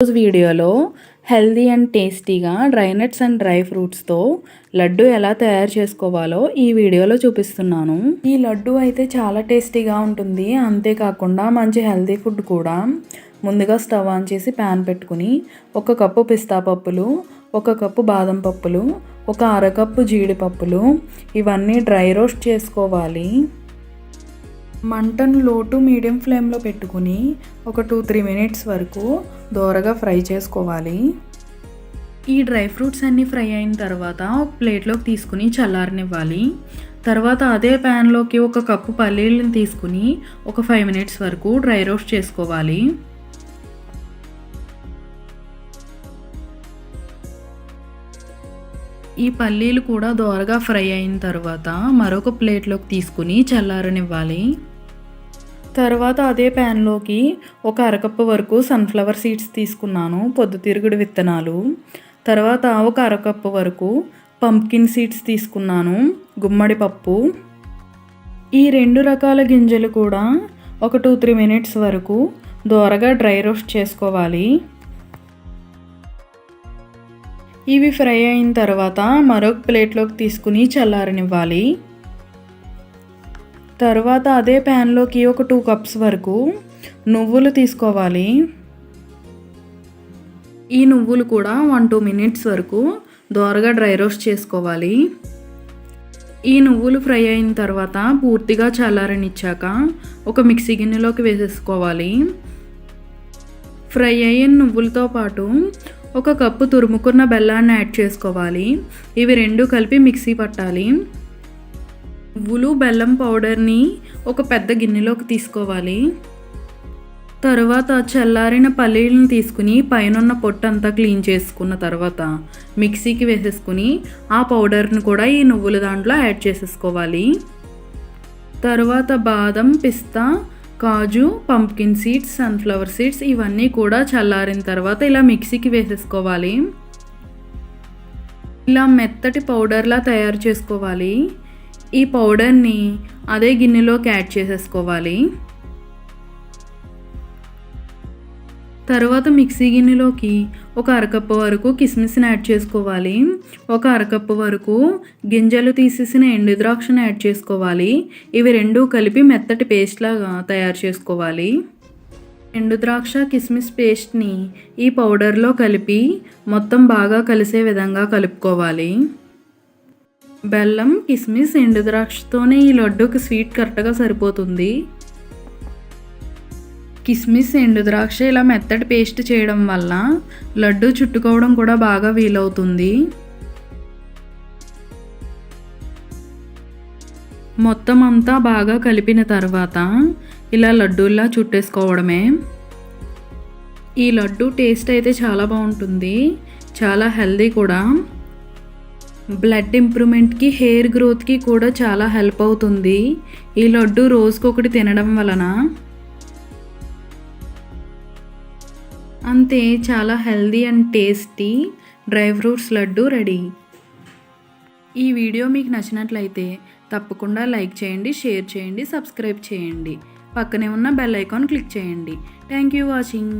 ఈరోజు వీడియోలో healthy and టేస్టీగా డ్రై నట్స్ అండ్ డ్రై ఫ్రూట్స్తో లడ్డు ఎలా తయారు చేసుకోవాలో ఈ వీడియోలో చూపిస్తున్నాను. ఈ లడ్డు అయితే చాలా టేస్టీగా ఉంటుంది. అంతేకాకుండా మంచి హెల్దీ ఫుడ్ కూడా. ముందుగా స్టవ్ ఆన్ చేసి ప్యాన్ పెట్టుకుని ఒక కప్పు పిస్తా పప్పులు ఒక కప్పు బాదం పప్పులు ఒక అరకప్పు జీడిపప్పులు ఇవన్నీ డ్రై రోస్ట్ చేసుకోవాలి. మంటను లో టు మీడియం ఫ్లేమ్లో పెట్టుకుని ఒక టూ త్రీ మినిట్స్ వరకు దోరగా ఫ్రై చేసుకోవాలి. ఈ డ్రై ఫ్రూట్స్ అన్నీ ఫ్రై అయిన తర్వాత ఒక ప్లేట్లోకి తీసుకుని చల్లారనివ్వాలి. తర్వాత అదే ప్యాన్లోకి ఒక కప్పు పల్లీలను తీసుకుని ఒక ఫైవ్ మినిట్స్ వరకు డ్రై రోస్ట్ చేసుకోవాలి. ఈ పల్లీలు కూడా దోరగా ఫ్రై అయిన తర్వాత మరొక ప్లేట్లోకి తీసుకుని చల్లారనివ్వాలి. తర్వాత అదే ప్యాన్లోకి ఒక అరకప్పు వరకు సన్ఫ్లవర్ సీడ్స్ తీసుకున్నాను పొద్దుతిరుగుడు విత్తనాలు. తర్వాత ఒక అరకప్పు వరకు పంప్కిన్ సీడ్స్ తీసుకున్నాను గుమ్మడి పప్పు. ఈ రెండు రకాల గింజలు కూడా ఒక టూ త్రీ మినిట్స్ వరకు దోరగా డ్రై రోస్ట్ చేసుకోవాలి. ఇవి ఫ్రై అయిన తర్వాత మరొక ప్లేట్లోకి తీసుకుని చల్లారనివ్వాలి. తర్వాత అదే ప్యాన్లోకి ఒక టూ కప్స్ వరకు నువ్వులు తీసుకోవాలి. ఈ నువ్వులు కూడా వన్ టూ మినిట్స్ వరకు దోరగా డ్రై రోస్ట్ చేసుకోవాలి. ఈ నువ్వులు ఫ్రై అయిన తర్వాత పూర్తిగా చల్లారనిచ్చాక ఒక మిక్సీ గిన్నెలోకి వేసేసుకోవాలి. ఫ్రై అయిన నువ్వులతో పాటు ఒక కప్పు తురుముకున్న బెల్లాన్ని యాడ్ చేసుకోవాలి. ఇవి రెండు కలిపి మిక్సీ పట్టాలి. నువ్వులు బెల్లం పౌడర్ని ఒక పెద్ద గిన్నెలోకి తీసుకోవాలి. తర్వాత చల్లారిన పల్లీలను తీసుకుని పైన పొట్టంతా క్లీన్ చేసుకున్న తర్వాత మిక్సీకి వేసేసుకుని ఆ పౌడర్ని కూడా ఈ నువ్వుల దాంట్లో యాడ్ చేసేసుకోవాలి. తర్వాత బాదం పిస్తా కాజు పంప్కిన్ సీడ్స్ సన్ఫ్లవర్ సీడ్స్ ఇవన్నీ కూడా చల్లారిన తర్వాత ఇలా మిక్సీకి వేసేసుకోవాలి. ఇలా మెత్తటి పౌడర్లా తయారు చేసుకోవాలి. ఈ పౌడర్ని అదే గిన్నెలోకి యాడ్ చేసేసుకోవాలి. తర్వాత మిక్సీ గిన్నెలోకి ఒక అరకప్పు వరకు కిస్మిస్ని యాడ్ చేసుకోవాలి. ఒక అరకప్పు వరకు గింజలు తీసేసిన ఎండు ద్రాక్షను యాడ్ చేసుకోవాలి. ఇవి రెండు కలిపి మెత్తటి పేస్ట్ లాగా తయారు చేసుకోవాలి. ఎండు ద్రాక్ష కిస్మిస్ పేస్ట్ని ఈ పౌడర్లో కలిపి మొత్తం బాగా కలిసే విధంగా కలుపుకోవాలి. బెల్లం కిస్మిస్ ఎండు ద్రాక్షతోనే ఈ లడ్డూకి స్వీట్ కరెక్ట్గా సరిపోతుంది. కిస్మిస్ ఎండు ద్రాక్ష ఇలా మెత్తటి పేస్ట్ చేయడం వల్ల లడ్డు చుట్టుకోవడం కూడా బాగా వీలవుతుంది. మొత్తం అంతా బాగా కలిపిన తర్వాత ఇలా లడ్డూల్లా చుట్టేసుకోవడమే. ఈ లడ్డు టేస్ట్ అయితే చాలా బాగుంటుంది. చాలా హెల్దీ కూడా. బ్లడ్ ఇంప్రూవ్మెంట్కి హెయిర్ గ్రోత్కి కూడా చాలా హెల్ప్ అవుతుంది. ఈ లడ్డు రోజుకొకటి తినడం వలన. అంతే చాలా healthy and tasty dry fruits laddu ready. ఈ వీడియో మీకు నచ్చినట్లయితే తప్పకుండా లైక్ చేయండి షేర్ చేయండి సబ్స్క్రైబ్ చేయండి. పక్కనే ఉన్న బెల్ ఐకాన్ క్లిక్ చేయండి. Thank you watching.